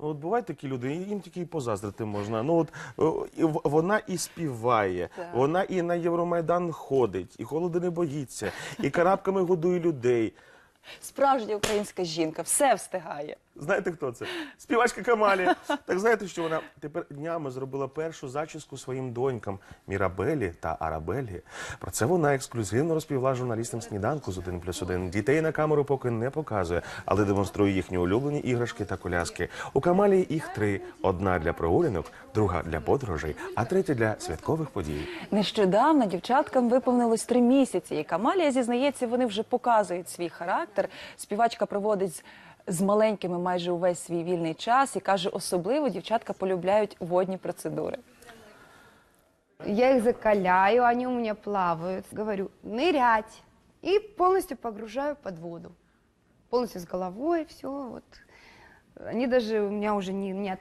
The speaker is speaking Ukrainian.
Ну, от бувають такі люди, їм тільки і позаздрити можна. Ну от о, і в- вона і співає, Так. вона і на Євромайдан ходить, і холоди не боїться, і карабками годує людей. Справжня українська жінка все встигає. Знаєте, хто це? Співачка Камалі. Так знаєте, що вона тепер днями зробила першу зачіску своїм донькам Мірабелі та Арабелі. Про це вона ексклюзивно розповіла журналістам сніданку з 1 плюс 1. Дітей на камеру поки не показує, але демонструє їхні улюблені іграшки та коляски. У Камалі їх три: одна для прогулянок, друга для подорожей, а третя для святкових подій. Нещодавно дівчаткам виповнилось три місяці, і Камалія зізнається, вони вже показують свій характер. Співачка проводить з- з маленькими майже увесь свій вільний час і каже, особливо дівчатка полюбляють водні процедури. Я их закаляю, они у меня плавают. Говорю, нырять. И полностью погружаю под воду. Полностью с головой, все. Вот. Они у меня уже не, не.